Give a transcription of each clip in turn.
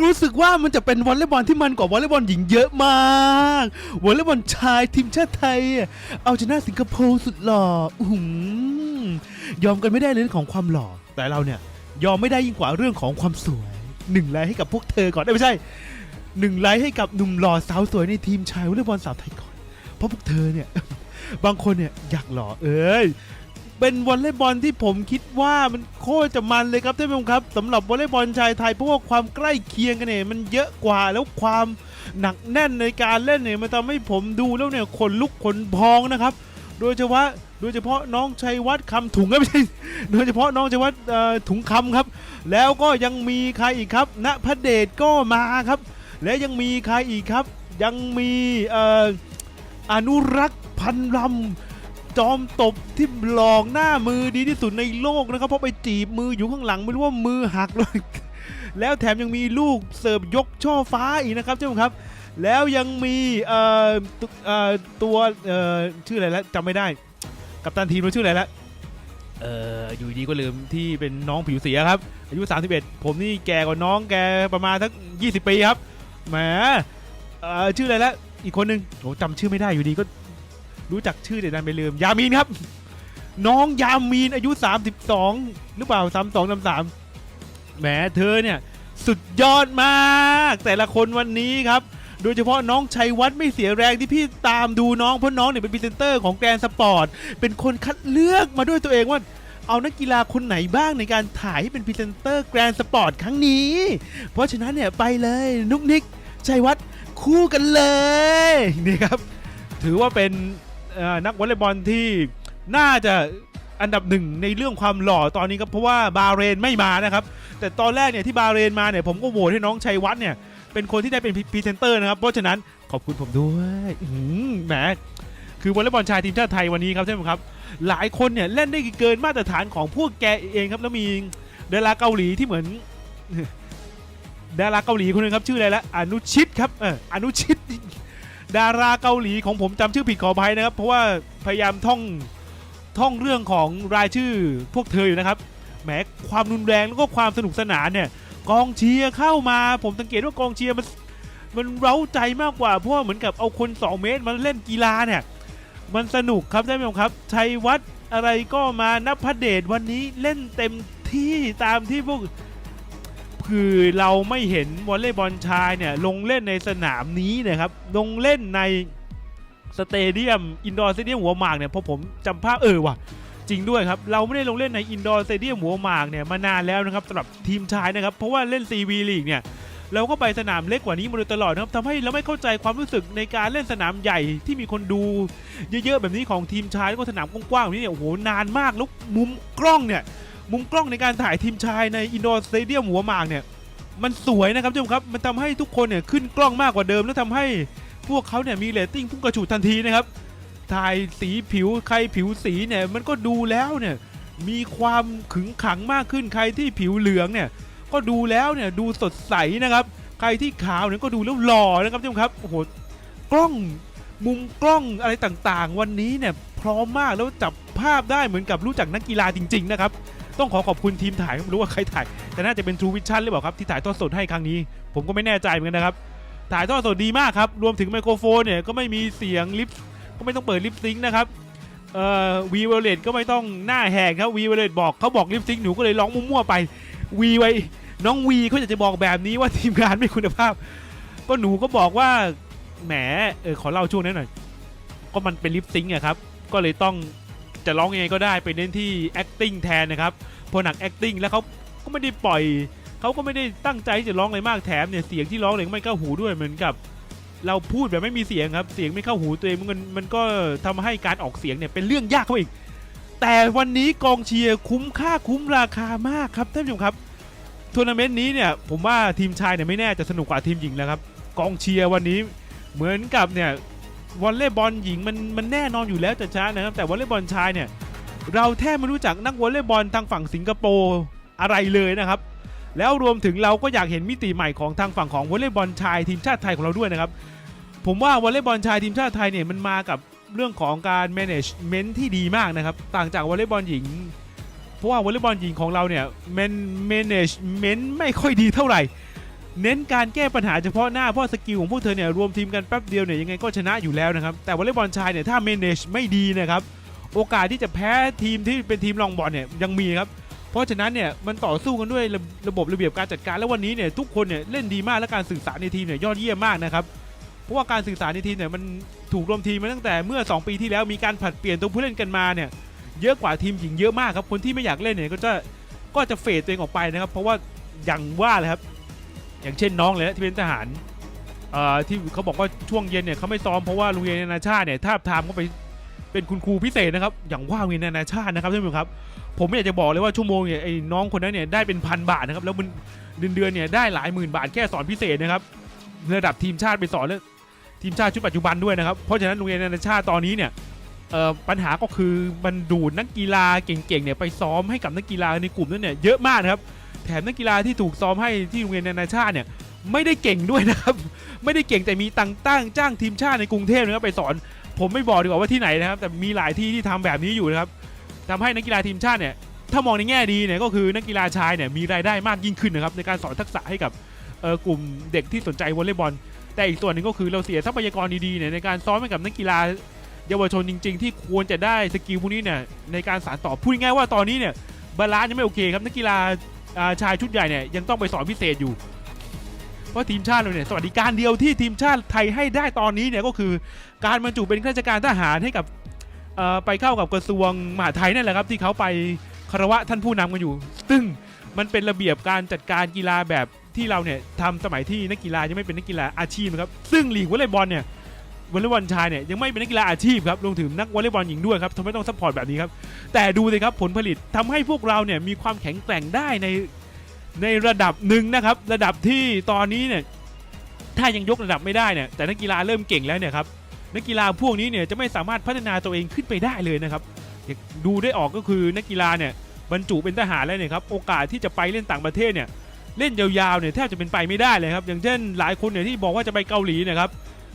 รู้สึกว่ามันจะเป็นวอลเลย์บอลที่มันกว่าวอลเลย์บอลหญิงเยอะมากวอลเลย์บอลชายทีมชาติไทย เอาชนะสิงคโปร์สุดหล่ออื้อหือยอมกันไม่ได้เรื่องของความหล่อ แต่เราเนี่ย ยอมไม่ได้ยิ่งกว่าเรื่องของความสวยหนึ่งไลค์ให้กับพวกเธอก่อนเอ้ยไม่ใช่หนึ่งไลค์ให้กับหนุ่มหล่อสาวสวยในทีมชายวอลเลย์บอลสาวไทยก่อนเพราะพวกเธอเนี่ย บางคนเนี่ยอยากหล่อเอ้ย เป็นวอลเลย์บอลที่ผมคิดว่ามันโคตรจะมันเลยครับท่านผู้ชมครับสำหรับวอลเลย์บอลชายไทยเพราะว่าความใกล้เคียงกันเนี่ยมันเยอะกว่าแล้วความหนักแน่นในการเล่นเนี่ยมันทำให้ผมดูแล้วเนี่ยขนลุกขนพองนะครับ โดยเฉพาะโดยเฉพาะน้องชัยวัฒน์คำถุงก็ไม่ใช่โดยเฉพาะน้องชัยวัฒน์ถุงคำครับ แล้วก็ยังมีใครอีกครับณพเดชก็มาครับ และยังมีใครอีกครับ ยังมีอออนุรักษ์พันลำ จอมตบที่หลอกหน้ามือดีที่สุดในโลกนะครับ เพราะไปจีบมืออยู่ข้างหลังไม่รู้ว่ามือหักเลยแล้วแถมยังมีลูกเสิร์ฟยกช่อฟ้าอีกนะครับเจ้าครับแล้วยังมีเอ่อตัวเอ่อชื่ออะไรแล้วจำไม่ได้ กัปตันทีมเราชื่ออะไรแล้วเอ่ออยู่ดีก็ลืมที่เป็นน้องผิวสีครับ อายุ 31 ผมนี่แก่กว่าน้องแกประมาณสัก 20 ปีครับแหมเอ่อชื่ออะไรแล้วอีกคนนึงโหจำชื่อไม่ได้อยู่ดีก็ รู้จักชื่อเดี๋ยวดันไปลืม ยามีนครับ น้องยามีนอายุ 32 หรือเปล่า 32 33แหมเธอเนี่ย สุดยอดมาก แต่ละคนวันนี้ครับ โดยเฉพาะน้องชัยวัฒน์ไม่เสียแรงที่พี่ตามดูน้องเพราะน้องเนี่ยเป็นพรีเซนเตอร์ของแกรนสปอร์ต เป็นคนคัดเลือกมาด้วยตัวเองว่าเอานักกีฬาคนไหนบ้างในการถ่ายให้เป็นพรีเซนเตอร์แกรนสปอร์ตครั้งนี้ เพราะฉะนั้นเนี่ยไปเลยนุกนิกชัยวัฒน์คู่กันเลยนี่ครับ ถือว่าเป็น นักวอลเลย์บอลที่น่าจะอันดับหนึ่งในเรื่องความหล่อตอนนี้ครับเพราะว่าบาเรนไม่มานะครับแต่ตอนแรกเนี่ยที่บาเรนมาเนี่ยผมก็โหวตให้น้องชัยวัฒน์เนี่ยเป็นคนที่ได้เป็นพรีเซนเตอร์นะครับเพราะฉะนั้นขอบคุณผมด้วยแหมคือวอลเลย์บอลชายทีมชาติไทยวันนี้ครับท่านผู้ชมครับ หลายคนเนี่ยเล่นได้เกินมาตรฐานของพวกแกเองครับแล้วมีดาราเกาหลีที่เหมือนดาราเกาหลีคนหนึงครับชื่ออะไรละอนุชิตครับเอออนุชิต ดาราเกาหลีของผมจำชื่อผิดขออภัยนะครับ เพราะว่าพยายามท่องท่องเรื่องของรายชื่อพวกเธออยู่นะครับแหมความรุนแรงแล้วก็ความสนุกสนานเนี่ย กองเชียร์เข้ามา ผมสังเกตว่ากองเชียร์มันมันเร้าใจมากกว่าเพราะว่าเหมือนกับเอาคน 2 เมตรมาเล่นกีฬาเนี่ย มันสนุกครับท่านผู้ชมครับชัยวัฒน์อะไรก็มานับพระเดชวันนี้เล่นเต็มที่ตามที่พวก คือเราไม่เห็นวอลเลย์บอลชายเนี่ยลงเล่นในสนามนี้นะครับ ลงเล่นในสเตเดียมอินดอร์สเตเดียมหัวหมากเนี่ยพราะผมจำภาพเออว่ะจริงด้วยครับ เราไม่ได้ลงเล่นในอินดอร์สเตเดียมหัวหมากเนี่ยมานานแล้วนะครับสำหรับทีมชายนะครับ เพราะว่าเล่น CV ลีกเนี่ยเราก็ไปสนามเล็กกว่านี้มาโดยตลอดนะครับทำให้เราไม่เข้าใจความรู้สึกในการเล่นสนามใหญ่ที่มีคนดูเยอะๆแบบนี้ของทีมชายแล้วก็สนามกว้างๆแบบนี้เนี่ยโอ้โหนานมากแล้วมุมกล้องเนี่ย มุมกล้องในการถ่ายทีมชายในอินดอร์สเตเดียมหัวหมากเนี่ยมันสวยนะครับท่านผู้ชมครับมันทำให้ทุกคนเนี่ยขึ้นกล้องมากกว่าเดิม แล้วทำให้พวกเขาเนี่ยมีเรตติ้งพุ่งกระฉูดทันทีนะครับถ่ายสีผิวใครผิวสีเนี่ยมันก็ดูแล้วเนี่ยมีความขึงขังมากขึ้นใครที่ผิวเหลืองเนี่ยก็ดูแล้วเนี่ยดูสดใสนะครับ ใครที่ขาวเนี่ยก็ดูแล้วหล่อนะครับท่านผู้ชมครับโอ้โหกล้องมุมกล้องอะไรต่างๆ วันนี้เนี่ยพร้อมมากแล้วจับภาพได้เหมือนกับรู้จักนักกีฬาจริง ๆ นะครับ ต้องขอขอบคุณทีมถ่ายไม่รู้ว่าใครถ่าย แต่น่าจะเป็น True Vision หรือเปล่าครับที่ถ่ายทอดสดให้ครั้งนี้ ผมก็ไม่แน่ใจเหมือนกันนะครับ ถ่ายทอดสดดีมากครับ รวมถึงไมโครโฟนเนี่ยก็ไม่มีเสียงลิปก็ไม่ต้องเปิดลิปซิงนะครับเอ่อวีเวเลตก็ไม่ต้องหน้าแหกครับวีเวเลตบอกเขาบอกลิปซิงหนูก็เลยร้องมั่วๆไปวีไว้น้องวีเขาอยากจะบอกแบบนี้ว่าทีมงานไม่คุณภาพ ก็หนูก็บอกว่าแหมเออขอเล่าช่วงนั้นหน่อยก็มันเป็นลิปซิงอะครับก็เลยต้อง จะร้องยังไงก็ได้ไปเน้นที่ acting แทนนะครับพอหนัก acting แล้วเขาก็ไม่ได้ปล่อยเขาก็ไม่ได้ตั้งใจจะร้องอะไรมากแถมเนี่ยเสียงที่ร้องเนี่ยก็ไม่เข้าหูด้วยเหมือนกับ เราพูดแบบไม่มีเสียงครับ เสียงไม่เข้าหูตัวเองมันมันก็ทำให้การออกเสียงเนี่ยเป็นเรื่องยากเข้าอีก แต่วันนี้กองเชียร์คุ้มค่าคุ้มราคามากครับท่านผู้ชมครับทัวร์นาเมนต์นี้เนี่ยผมว่าทีมชายเนี่ยไม่แน่จะสนุกกว่าทีมหญิงแล้วครับกองเชียร์วันนี้เหมือนกับเนี่ย วอลเลย์บอลหญิงมันมันแน่นอนอยู่แล้วแต่ช้านะครับแต่วอลเลย์บอลชายเนี่ยเราแทบไม่รู้จักนักวอลเลย์บอลทางฝั่งสิงคโปร์อะไรเลยนะครับ แล้วรวมถึงเราก็อยากเห็นมิติใหม่ของทางฝั่งของวอลเลย์บอลชายทีมชาติไทยของเราด้วยนะครับ ผมว่าวอลเลย์บอลชายทีมชาติไทยเนี่ยมันมากับเรื่องของการ management ที่ดีมากนะครับ ต่างจากวอลเลย์บอลหญิง เพราะว่าวอลเลย์บอลหญิงของเราเนี่ยแมนเมเนจเมนต์ไม่ค่อยดีเท่าไหร่ เน้นการแก้ปัญหาเฉพาะหน้าเพราะสกิลของพวกเธอเนี่ยรวมทีมกันแป๊บเดียวเนี่ยยังไงก็ชนะอยู่แล้วนะครับ แต่วอลเลย์บอลชายเนี่ยถ้าเมเนจไม่ดีนะครับโอกาสที่จะแพ้ทีมที่เป็นทีมรองบอลเนี่ยยังมีครับเพราะฉะนั้นเนี่ยมันต่อสู้กันด้วยระบบระเบียบการจัดการแล้ววันนี้เนี่ยทุกคนเนี่ยเล่นดีมากและการสื่อสารในทีมเนี่ยยอดเยี่ยมมากนะครับเพราะว่าการสื่อสารในทีมเนี่ยมันถูกรวมทีมมาตั้งแต่เมื่อ 2 ปีที่แล้วมีการผัดเปลี่ยนตัวผู้เล่นกันมาเนี่ยเยอะกว่าทีมหญิงเยอะมากครับคนที่ไม่อยากเล่นเนี่ยก็จะก็จะเฟดตัวเองออกไปนะครับ เพราะว่าอย่างว่าเลยครับ อย่างเช่นน้องเลยนะที่เป็นทหารที่เขาบอกว่าช่วงเย็นเนี่ยเขาไม่ซ้อมเพราะว่าโรงเรียนนานาชาติเนี่ยทาบทามก็ไปเป็นคุณครูพิเศษนะครับอย่างว่าโรงเรียนนานาชาตินะครับท่านผู้ชมครับ ผมไม่อยากจะบอกเลยว่าชั่วโมงเนี่ยไอ้น้องคนนั้นเนี่ยได้เป็นพันบาทนะครับแล้วมันเดือนเดือนๆเนี่ยได้หลายหมื่นบาทแค่สอนพิเศษนะครับระดับทีมชาติไปสอนแล้วทีมชาติชุดปัจจุบันด้วยนะครับเพราะฉะนั้นโรงเรียนนานาชาติตอนนี้เนี่ยปัญหาก็คือมันดูดนักกีฬาเก่งๆเนี่ยไปซ้อมให้กับนักกีฬาในกลุ่มนั้นเนี่ยเยอะมากนะครับ แถมนักกีฬาที่ถูกซ้อมให้ที่โรงเรียนนานาชาติเนี่ยไม่ได้เก่งด้วยนะครับ ไม่ได้เก่งแต่มีตังตั้งจ้างทีมชาติในกรุงเทพนะครับไปสอน ผมไม่บอกดีกว่าว่าที่ไหนนะครับ แต่มีหลายที่ที่ทำแบบนี้อยู่นะครับทำให้นักกีฬาทีมชาติเนี่ยถ้ามองในแง่ดีเนี่ยก็คือนักกีฬาชายเนี่ยมีรายได้มากยิ่งขึ้นนะครับในการสอนทักษะให้กับกลุ่มเด็กที่สนใจวอลเลย์บอล แต่อีกส่วนหนึ่งก็คือเราเสียทรัพยากรดีๆเนี่ยในการซ้อมให้กับนักกีฬาเยาวชนจริง ๆ ที่ควรจะได้สกิลพวกนี้เนี่ยในการสานต่อพูดง่ายๆว่าตอนนี้เนี่ยบาลานซ์ยังไม่โอเคครับนักกีฬา ชายชุดใหญ่เนี่ยยังต้องไปสอนพิเศษอยู่เพราะทีมชาติเราเนี่ยสวัสดิการเดียวที่ทีมชาติไทยให้ได้ตอนนี้เนี่ยก็คือ การบรรจุเป็นข้าราชการทหารให้กับไปเข้ากับกระทรวงมหาดไทยนั่นแหละครับที่เขาไปคารวะท่านผู้นำกันอยู่ ซึ่งมันเป็นระเบียบการจัดการกีฬาแบบที่เราเนี่ยทำสมัยที่นักกีฬายังไม่เป็นนักกีฬาอาชีพนะครับซึ่งลีกวอลเลย์บอลเนี่ย วอลเลย์บอลชายเนี่ยยังไม่เป็นนักกีฬาอาชีพครับรวมถึงนักวอลเลย์บอลหญิงด้วยครับทำให้ต้องซัพพอร์ตแบบนี้ครับแต่ดูเลยครับผลผลิตทำให้พวกเราเนี่ยมีความแข็งแกร่งได้ในในระดับหนึ่งนะครับระดับที่ตอนนี้เนี่ยถ้ายังยกระดับไม่ได้เนี่ยแต่นักกีฬาเริ่มเก่งแล้วเนี่ยครับนักกีฬาพวกนี้เนี่ยจะไม่สามารถพัฒนาตัวเองขึ้นไปได้เลยนะครับดูได้ออกก็คือนักกีฬาเนี่ยบรรจุเป็นทหารแล้วเนี่ยครับโอกาสที่จะไปเล่นต่างประเทศเนี่ยเล่นยาวๆเนี่ยแทบจะเป็นไปไม่ได้เลยครับอย่างเช่นหลายคนเนี่ยที่บอกว่าจะไปเกาหลีนะครับ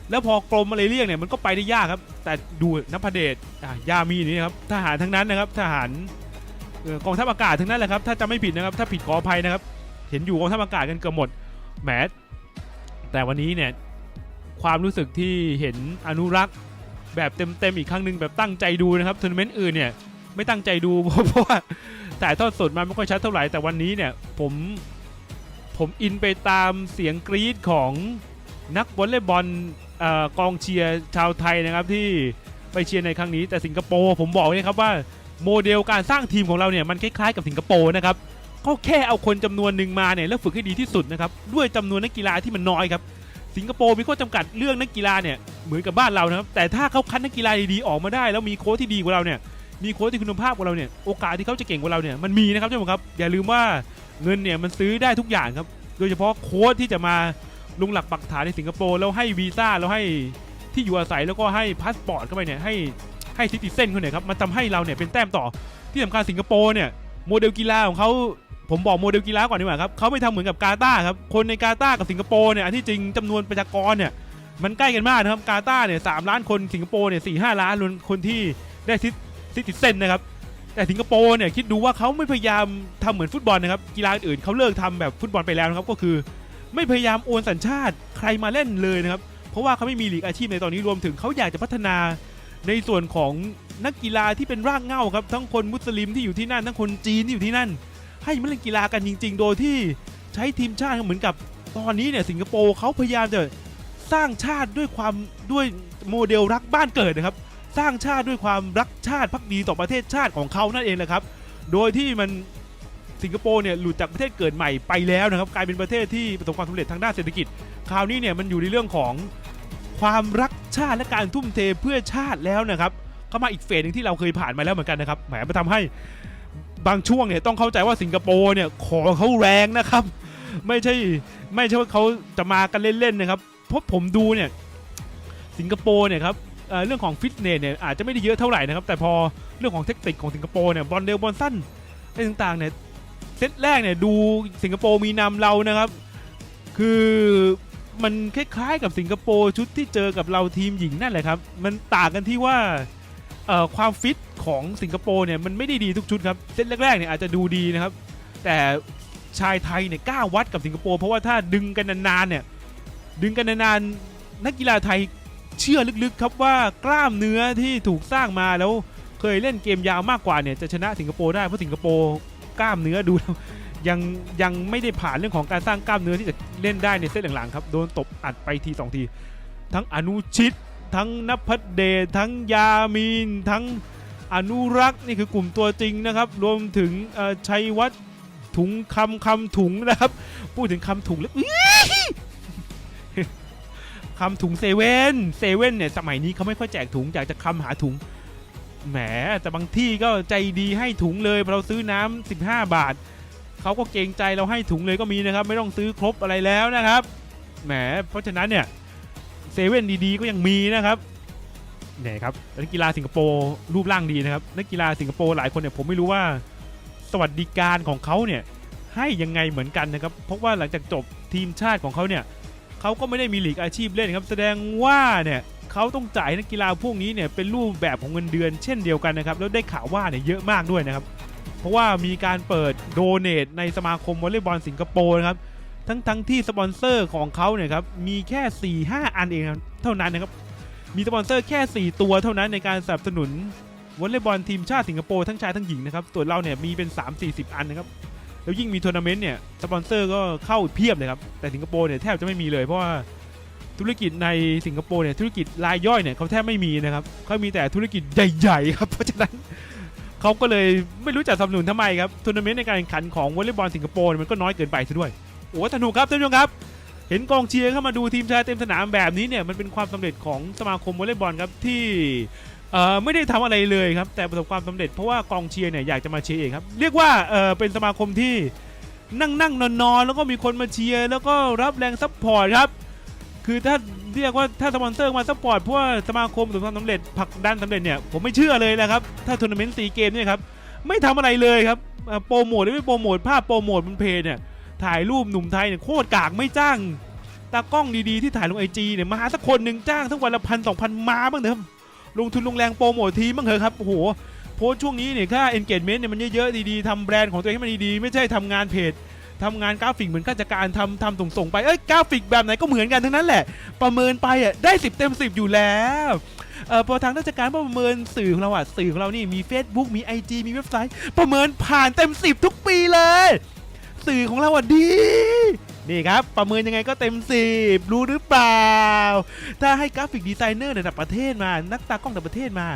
แล้วพอกรมอะไรเรียกเนี่ยมันก็ไปได้ยากครับ แต่ดูนพเดชยามีนี่ครับทหารทั้งนั้นนะครับ ทหารกองทัพอากาศทั้งนั้นแหละครับถ้าจะไม่ผิดนะครับ ถ้าผิดขออภัยนะครับ เห็นอยู่กองทัพอากาศกันเกือบหมดแหมแต่วันนี้เนี่ยความรู้สึกที่เห็นอนุรักษ์แบบเต็มๆอีกครั้งหนึ่งแบบตั้งใจดูนะครับทัวร์นาเมนต์อื่นเนี่ยไม่ตั้งใจดูเพราะว่าแต่ทอดสดมาไม่ค่อยชัดเท่าไหร่แต่วันนี้เนี่ยผมผมอินไปตามเสียงกรี๊ดของนักวอลเลย์บอล อกองเชียร์ชาวไทยนะครับที่ไปเชียร์ในครั้งนี้แต่สิงคโปร์ผมบอกเลยครับว่าโมเดลการสร้างทีมของเราเนี่ยมันคล้ายๆกับสิงคโปร์นะครับก็แค่เอาคนจำนวนหนึ่งมาเนี่ยแล้วฝึกให้ดีที่สุดนะครับด้วยจำนวนนักกีฬาที่มันน้อยครับสิงคโปร์มีข้อจำกัดเรื่องนักกีฬาเนี่ยเหมือนกับบ้านเรานะครับแต่ถ้าเขาคัดนักกีฬาดีๆออกมาได้ แล้วมีโค้ชที่ดีกว่าเราเนี่ยมีโค้ชที่คุณภาพกว่าเราเนี่ยโอกาสที่เขาจะเก่งกว่าเราเนี่ยมันมีนะครับท่านผู้ชมครับอย่าลืมว่าเงินเนี่ยมันซื้อได้ทุกอย่างครับโดยเฉพาะโค้ชที่จะมา ลุงหลักปักฐานในสิงคโปร์แล้วให้วีซ่าแล้วให้ที่อยู่อาศัยแล้วก็ให้พาสปอร์ตเข้าไปเนี่ยให้ให้ซิติเซนเขาเนี่ยครับมันทำให้เราเนี่ยเป็นแต้มต่อที่สำคัญสิงคโปร์เนี่ยโมเดลกีฬาของเขาผมบอกโมเดลกีฬาก่อนดีกว่าครับเขาไม่ทำเหมือนกับกาตาร์ครับคนในกาตาร์กับสิงคโปร์เนี่ยอันที่จริงจำนวนประชากรเนี่ยมันใกล้กันมากนะครับกาตาร์เนี่ยสามล้านคนสิงคโปร์เนี่ยสี่ห้าล้านคนที่ได้ซิซิติเซนนะครับแต่สิงคโปร์เนี่ยคิดดูว่าเขาไม่พยายามทำเหมือนฟุตบอลนะครับกีฬาอื่นเขาเลิกทำแบบฟุตบอลไปแล้วนะครับก็คือ ไม่พยายามโอนสัญชาติใครมาเล่นเลยนะครับ เพราะว่าเขาไม่มีหลีกอาชีพในตอนนี้รวมถึงเขาอยากจะพัฒนาในส่วนของนักกีฬาที่เป็นรากเหง้าครับ ทั้งคนมุสลิมที่อยู่ที่นั่นทั้งคนจีนที่อยู่ที่นั่น ให้มาเล่นกีฬากันจริง ๆ โดยที่ใช้ทีมชาติเหมือนกับตอนนี้เนี่ยสิงคโปร์เขาพยายามจะสร้างชาติด้วยความด้วยโมเดลรักบ้านเกิดนะครับ สร้างชาติด้วยความรักชาติพักดีต่อประเทศชาติของเขานั่นเองนะครับ โดยที่มัน สิงคโปร์เนี่ยหลุดจากประเทศเกิดใหม่ไปแล้วนะครับกลายเป็นประเทศที่ประสบความสำเร็จทางด้านเศรษฐกิจ คราวนี้เนี่ยมันอยู่ในเรื่องของความรักชาติและการทุ่มเทเพื่อชาติแล้วนะครับเข้ามาอีกเฟสหนึ่งที่เราเคยผ่านมาแล้วเหมือนกันนะครับแหมมาทำให้บางช่วงเนี่ยต้องเข้าใจว่าสิงคโปร์เนี่ยของเขาแรงนะครับ ไม่ใช่ไม่ใช่ว่าเขาจะมากันเล่นๆนะครับเพราะผมดูเนี่ยสิงคโปร์เนี่ยครับเอ่อเรื่องของฟิตเนสเนี่ยอาจจะไม่ได้เยอะเท่าไหร่นะครับแต่พอเรื่องของเทคนิคของสิงคโปร์เนี่ยบอลเร็วบอลสั้นอะไรต่างๆเนี่ย เซตแรกเนี่ยดูสิงคโปร์มีนำเรานะครับ คือมันคล้ายๆกับสิงคโปร์ชุดที่เจอกับเราทีมหญิงนั่นแหละครับ มันต่างกันที่ว่าความฟิตของสิงคโปร์เนี่ยมันไม่ได้ดีทุกชุดครับเซตแรกๆเนี่ยอาจจะดูดีนะครับ แต่ชายไทยเนี่ยกล้าวัดกับสิงคโปร์เพราะว่าถ้าดึงกันนานๆเนี่ยดึงกันนานๆนักกีฬาไทยเชื่อลึกๆครับว่ากล้ามเนื้อที่ถูกสร้างมาแล้วเคยเล่นเกมยาวมากกว่าเนี่ยจะชนะสิงคโปร์ได้เพราะสิงคโปร์ กล้ามเนื้อดูยังยังไม่ได้ผ่านเรื่องของการสร้างกล้ามเนื้อที่จะเล่นได้ในเซตหลังๆครับโดนตบอัดไปทีสองที ทั้งอนุชิต ทั้งนภัสเดชทั้งยามีน ทั้งอนุรักษ์นี่คือกลุ่มตัวจริงนะครับ รวมถึงชัยวัฒน์ถุงคำคำถุงนะครับ พูดถึงคำถุงแล้วคำถุงเซเว่นเซเว่นเนี่ยสมัยนี้เขาไม่ค่อยแจกถุงอยากจะคำหาถุง แหมแต่บางที่ก็ใจดีให้ถุงเลยเราซื้อน้ำ15 บาทเขาก็เกรงใจเราให้ถุงเลยก็มีนะครับ ไม่ต้องซื้อครบอะไรแล้วนะครับแหมเพราะฉะนั้นเนี่ยเซเว่นดีๆก็ยังมีนะครับเนี่ยครับนักกีฬาสิงคโปร์รูปร่างดีนะครับนักกีฬาสิงคโปร์หลายคนเนี่ยผมไม่รู้ว่าสวัสดิการของเขาเนี่ยให้ยังไงเหมือนกันนะครับเพราะว่าหลังจากจบทีมชาติของเขาเนี่ยเขาก็ไม่ได้มีหลีกอาชีพเล่นครับ แสดงว่าเนี่ย เขาต้องจ่ายนักกีฬาพวกนี้เนี่ยเป็นรูปแบบของเงินเดือนเช่นเดียวกันนะครับแล้วได้ข่าวว่าเนี่ยเยอะมากด้วยนะครับเพราะว่ามีการเปิดโดเน a ในสมาคมวอลเลย์บอลสิงคโปร์นะครับทั้งทั้งที่สปอนเซอร์ของเขาเนี่ยครับมีแค่ 4 5 อันเองเท่านั้นนะครับมีสปอนเซอร์แค่ 4 ตัวเท่านั้นในการสนับสนุนวอลเลย์บอลทีมชาติสิงคโปร์ทั้งชายทั้งหญิงนะครับส่วนเราเนี่ยมีเป็น 3 4 0 อันนะครับแล้วยิ่งมีทัวร์นาเมนต์เนี่ยสปอนเซอร์ก็เข้าเพียบเลยครับแต่สิงคโปร์เนี่ยแทบจะไม่มีเลยเพราะว่า ธุรกิจในสิงคโปร์เนี่ยธุรกิจรายย่อยเนี่ยเขาแทบไม่มีนะครับเขามีแต่ธุรกิจใหญ่ ๆ ครับเพราะฉะนั้นเขาก็เลยไม่รู้จะสนับสนุนทำไมครับทัวร์นาเมนต์ในการแข่งขันของวอลเลย์บอลสิงคโปร์มันก็น้อยเกินไปซะด้วยโอ้สนุกครับท่านผู้ชมครับ เห็นกองเชียร์เข้ามาดูทีมชาติเต็มสนามแบบนี้เนี่ยมันเป็นความสำเร็จของสมาคมวอลเลย์บอลครับที่ไม่ได้ทำอะไรเลยครับแต่ประสบความสำเร็จเพราะว่ากองเชียร์เนี่ยอยากจะมาเชียร์เองครับเรียกว่าเป็นสมาคมที่นั่งนั่งนอนนอนๆแล้วก็มีคนมาเชียร์แล้วก็รับแรงซัพพอร์ตครับ คือถ้าเรียกว่าถ้าสปอนเซอร์มาซัพพอร์ตเพราะว่าสมาคมประสบความสำเร็จผลักดันสำเร็จเนี่ยผมไม่เชื่อเลยนะครับ ถ้าทัวร์นาเมนต์ซีเกมเนี่ยครับไม่ทำอะไรเลยครับโปรโมทหรือไม่โปรโมทภาพโปรโมทบนเพจเนี่ยถ่ายรูปหนุ่มไทยเนี่ยโคตรกากไม่จ้างตากล้องดีๆที่ถ่ายลงไอจีเนี่ยมาสักคนหนึ่งจ้างสักวันละพันสองพันมาบ้างเถอะลงทุนลงแรงโปรโมททีบ้างเถอะครับโอ้โหโพสช่วงนี้เนี่ยค่า engagement เนี่ยมันเยอะๆดีๆทำแบรนด์ของตัวเองให้มันดีๆไม่ใช่ทำงานเพจ ทำงานกราฟิกเหมือนข้าราชการทำทำส่งๆไปเอ้ยกราฟิกแบบไหนก็เหมือนกันทั้งนั้นแหละ ประเมินไปอะได้ 10 เต็ม 10 อยู่แล้วเออพอทางราชการประเมินสื่อของเราอะสื่อของเรานี่มี Facebook มี IG มีเว็บไซต์ ประเมินผ่านเต็ม 10 ทุกปีเลย สื่อของเราอะดี นี่ครับ ประเมินยังไงก็เต็ม 10 รู้หรือเปล่า ถ้าให้กราฟิกดีไซเนอร์ระดับประเทศมา นักตากล้องระดับประเทศมา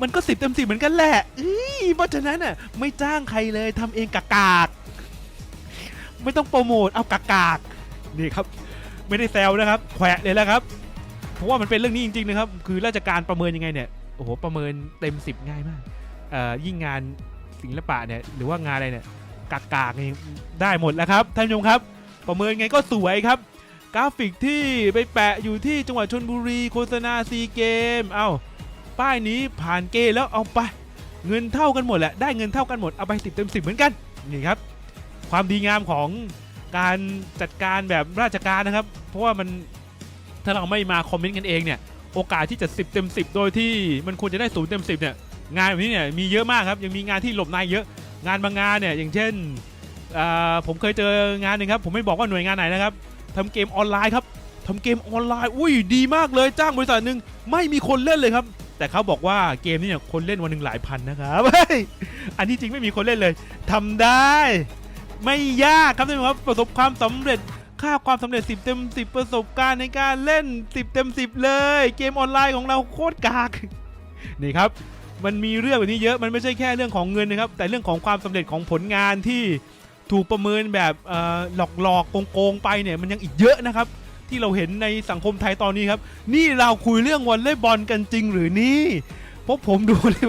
มันก็10เต็ม10เหมือนกันแหละอื้อเพราะฉะนั้นอะไม่จ้างใครเลยทำเองกากาก ไม่ต้องโปรโมทเอากากากนี่ครับ ไม่ได้แซวนะครับ แขวะเลยแล้วครับเพราะว่ามันเป็นเรื่องนี้จริงๆนะครับ คือราชการประเมินยังไงเนี่ยโอ้โหประเมินเต็ม 10 ง่ายมากเอ่อยิ่งงานศิลปะเนี่ยหรือว่างานอะไรเนี่ยกากากนี่ได้หมดแล้วครับท่านผู้ชมครับ ประเมินไงก็สวยครับ กราฟิกที่ไปแปะอยู่ที่จังหวัดชนบุรี โฆษณาซีเกม เอ้าป้ายนี้ผ่านเกณฑ์แล้วเอาไป เงินเท่ากันหมดแหละได้เงินเท่ากันหมดเอาไป 10 เต็ม 10 เหมือนกันนี่ครับ ความดีงามของการจัดการแบบราชการนะครับ เพราะว่ามันถ้าเราไม่มาคอมเมนต์กันเองเนี่ยโอกาสที่จะ 10 เต็ม 10 โดยที่มันควรจะได้0เต็ม 10เนี่ยงานแบบนี้เนี่ยมีเยอะมากครับยังมีงานที่หลบในเยอะงานบางงานเนี่ยอย่างเช่นผมเคยเจองานหนึ่งครับผมไม่บอกว่าหน่วยงานไหนนะครับทำเกมออนไลน์ครับทำเกมออนไลน์อุ้ยดีมากเลยจ้างบริษัทหนึ่งไม่มีคนเล่นเลยครับ แต่เขาบอกว่าเกมนี้เนี่ยคนเล่นวันหนึ่งหลายพันนะครับอันที่จริงไม่มีคนเล่นเลยทำได้ ไม่ยากครับท่านผู้ชมครับประสบความสำเร็จค่าความสำเร็จ 10 เต็ม 10 ประสบการณ์ในการเล่น 10 เต็ม 10 เลย เกมออนไลน์ของเราโคตรกากนี่ครับ มันมีเรื่องแบบนี้เยอะมันไม่ใช่แค่เรื่องของเงินนะครับ แต่เรื่องของความสำเร็จของผลงานที่ถูกประเมินแบบเอ่อหลอกโกงๆไปเนี่ยมันยังอีกเยอะนะครับ ที่เราเห็นในสังคมไทยตอนนี้ครับ นี่เราคุยเรื่องวอลเลย์บอลกันจริงหรือนี่เพราะผมดูเลย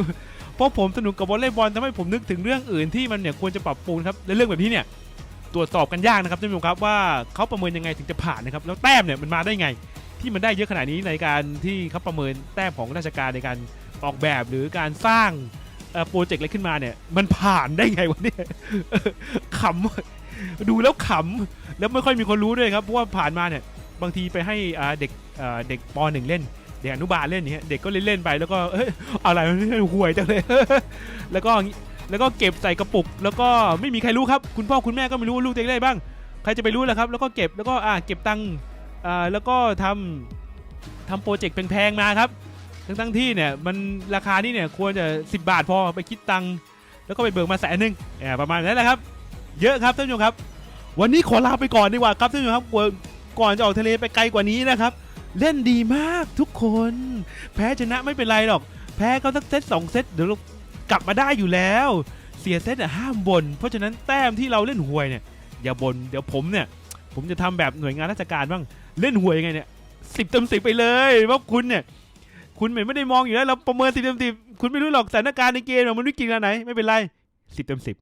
ราะผมสนุกกับวอลเลย์บอลทำให้ผมนึกถึงเรื่องอื่นที่มันเนี่ยควรจะปรับปรุงครับและเรื่องแบบนี้เนี่ยตรวจสอบกันยากนะครับท่านผู้ชมครับว่าเขาประเมินยังไงถึงจะผ่านนะครับแล้วแต้มเนี่ยมันมาได้ไง ที่มันได้เยอะขนาดนี้ในการที่เขาประเมินแต้มของราชการในการออกแบบหรือการสร้างโปรเจกต์อะไรขึ้นมาเนี่ยมันผ่านได้ไงวะเนี่ยขำดูแล้วขำแล้วไม่ค่อยมีคนรู้ด้วยครับเพราะว่าผ่านมาเนี่ยบางทีไปให้เด็กเด็กปหนึ่งเล่น เด็กอนุบาลเล่นอย่างเงี้ยเด็กก็เล่นเล่นๆไปแล้วก็เอ้ยอะไรเนี่ยห่วยจังเลย แล้วก็แล้วก็เก็บใส่กระปุก แล้วก็ไม่มีใครรู้ครับ คุณพ่อคุณแม่ก็ไม่รู้ลูกตัวเองได้บ้าง ใครจะไปรู้ล่ะครับ แล้วก็เก็บแล้วก็อ่าเก็บตังค์อ่าแล้วก็ทำทำโปรเจกต์แพงๆมาครับทั้งทั้งที่เนี่ยมันราคานี่เนี่ยควรจะ 10 บาทพอไปคิดตังค์แล้วก็ไปเบิกมาแสนหนึ่งแอบประมาณนั้นแหละครับ เยอะครับท่านผู้ชมครับ วันนี้ขอลาไปก่อนดีกว่าครับท่านผู้ชมครับก่อนจะออกทะเลไปไกลกว่านี้นะครับ เล่นดีมากทุกคน แพ้ชนะไม่เป็นไรหรอก แพ้ก็สักเซตสองเซตเดี๋ยวเรากลับมาได้อยู่แล้ว เสียเซตอะห้ามบน่นเพราะฉะนั้นแต้มที่เราเล่นหวยเนี่ย อย่าบน่นเดี๋ยวผมเนี่ย ผมจะทำแบบหน่วยงานราชการบ้างเล่นหวยยังไงเนี่ยสิบเต็มสิบไปเลยว่าะคุณเนี่ยคุณไม่ได้มองอยู่แล้วเราประเมินสิบเต็มสิบคุณไม่รู้หรอกสถานการณ์ในเกมมันวิกฤตขนาดไหนไม่เป็นไรสิบเต็มสิบ